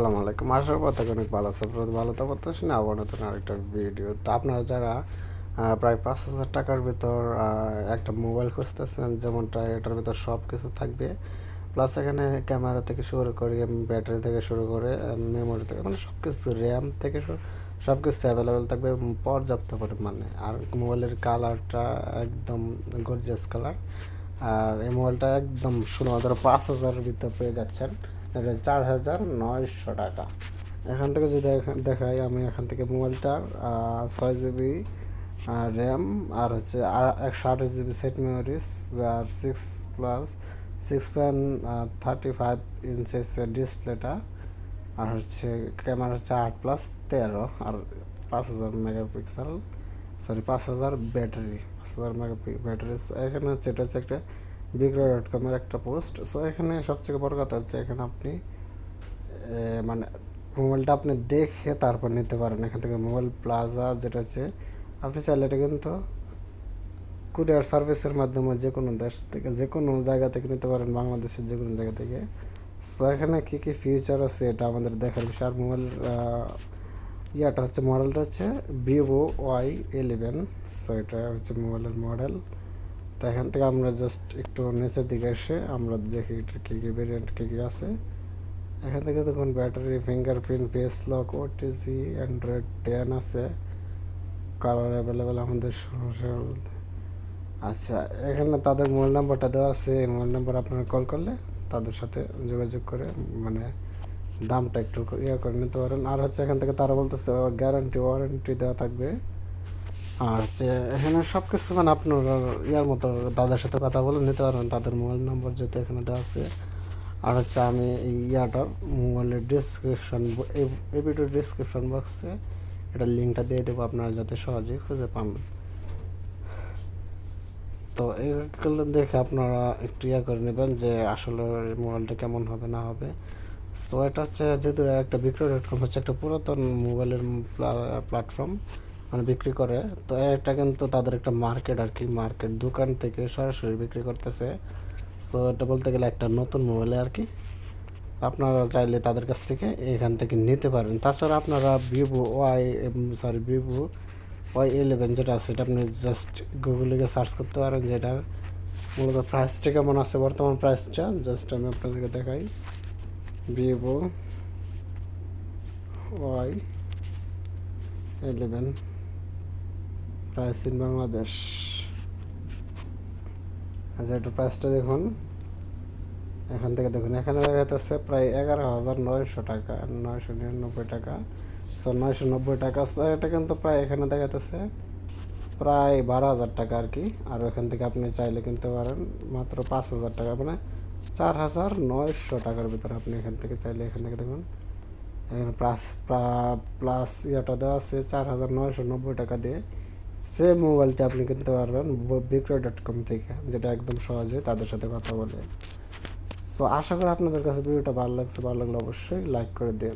আসসালামু আলাইকুম। আসার থেকে অনেক ভালো আছে। আপনারা ভালো তো করতেছি না, আবার নতুন আরেকটা ভিডিও তো আপনারা যারা প্রায় পাঁচ হাজার টাকার ভিতর একটা মোবাইল খুঁজতেছেন, যেমনটা এটার ভিতর সব কিছু থাকবে প্লাস এখানে ক্যামেরা থেকে শুরু করে ব্যাটারি থেকে শুরু করে মেমোরি থেকে মানে সব কিছু র্যাম থেকে সব কিছু অ্যাভেলেবেল থাকবে পর্যাপ্ত পরিমাণে। আর মোবাইলের কালারটা একদম গর্জিয়াস কালার আর এই মোবাইলটা একদম শুধুমাত্র পাঁচ হাজারের ভিতর পেয়ে যাচ্ছেন। এটা চার হাজার নয়শো টাকা। এখান থেকে যদি দেখাই আমি এখান থেকে মোবাইলটার ছয় জিবি র্যাম আর হচ্ছে একশো আঠাশ জিবি সেট মেমোরিজ আর six plus six point thirty five inches ডিসপ্লেটা, আর হচ্ছে ক্যামেরা হচ্ছে আট প্লাস তেরো, আর পাঁচ হাজার মেগাপিক্সেল সরি পাঁচ হাজার ব্যাটারি, পাঁচ হাজার মেগা ব্যাটারি। এখানে হচ্ছে, এটা হচ্ছে একটা বিগ্রো ডট কমের একটা পোস্ট সো এখানে সবথেকে বড় কথা হচ্ছে এখানে আপনি মানে মোবাইলটা আপনি দেখে তারপর নিতে পারেন। এখান থেকে মোবাইল প্লাজা যেটা হচ্ছে, আপনি চাইলে এটা কিন্তু কুরিয়ার সার্ভিসের মাধ্যমে যে কোনো দেশ থেকে যে কোনো জায়গা থেকে নিতে পারেন, বাংলাদেশের যে কোনো জায়গা থেকে। সো এখানে কী কী ফিউচার আছে এটা আমাদের দেখার বিষয়। আর মোবাইল ইয়াটা হচ্ছে মডেলটা হচ্ছে ভিভো ওয়াই ইলেভেন সো এটা হচ্ছে মোবাইলের মডেল তো এখান থেকে আমরা জাস্ট একটু নিচের দিকে এসে আমরা দেখি এটা কী কী ভেরিয়েন্ট কী কী আছে। এখান থেকে দেখুন battery fingerprint face lock OTG Android ten আছে। কালার অ্যাভেলেবেল আমাদের আচ্ছা এখানে তাদের মোবাইল নাম্বারটা দেওয়া আছে। এই মোবাইল নাম্বার আপনারা কল করলে তাদের সাথে যোগাযোগ করে মানে দামটা একটু ইয়ে করে নিতে পারেন। আর হচ্ছে এখান থেকে তারা বলতেছে গ্যারান্টি ওয়ারেন্টি দেওয়া থাকবে। আর হচ্ছে এখানে সব কিছু মানে আপনার ইয়ার মতো দাদার সাথে কথা বলে নিতে পারবেন। তাদের মোবাইল নম্বর যেহেতু এখানে দেওয়া আছে। আর হচ্ছে আমি এই ইয়াটার মোবাইলের ডিসক্রিপশন এই ভিডিওর ডিসক্রিপশন বক্সে এটা লিঙ্কটা দিয়ে দেবো আপনারা যাতে সহজেই খুঁজে পান। তো এইগুলো দেখে আপনারা একটু ইয়া করে নেবেন যে আসলে মোবাইলটা কেমন হবে, না হবে। সো এটা হচ্ছে যেহেতু একটা বিক্রয় ডট কম হচ্ছে একটা পুরাতন মোবাইলের প্ল্যাটফর্ম মানে বিক্রি করে। তো এটা কিন্তু তাদের একটা মার্কেট আর কি মার্কেট দোকান থেকে সরাসরি বিক্রি করতেছে। সো এটা বলতে গেলে একটা নতুন মোবাইলে আর কি আপনারা চাইলে তাদের কাছ থেকে এখান থেকে নিতে পারেন। তাছাড়া আপনারা Vivo Y sorry Vivo Y eleven যেটা আছে সেটা আপনি জাস্ট গুগলে গিয়ে সার্চ করতে পারেন যেটার মূলত প্রাইসটা কেমন আছে, বর্তমান প্রাইসটা জাস্ট আমি আপনাদেরকে দেখাই। Vivo Y eleven price in Bangladesh আচ্ছা একটু প্রাইসটা দেখুন। এখান থেকে দেখুন, এখানে দেখা যাচ্ছে প্রায় এগারো হাজার নয়শো টাকা, নয়শো নিরানব্বই টাকা। সো নয়শো নব্বই টাকা। সো এটা কিন্তু প্রায় এখানে দেখা যাচ্ছে প্রায় বারো হাজার টাকা আর কি। আর ওখান থেকে আপনি চাইলে কিনতে পারেন মাত্র পাঁচ হাজার টাকা। মানে চার হাজার নয়শো টাকার ভিতরে আপনি এখান থেকে চাইলে এখান থেকে দেখুন। এখানে প্লাস প্লাস ইয়েটা দেওয়া আছে চার হাজার নয়শো নব্বই টাকা দিয়ে। সেম মোবাইলটি আপনি কিনতে পারবেন বিক্রয় ডট কম থেকে, যেটা একদম সহজে তাদের সাথে কথা বলে। সো আশা করি আপনাদের কাছে ভিডিওটা ভালো লাগছে, ভালো লাগলে অবশ্যই লাইক করে দিন।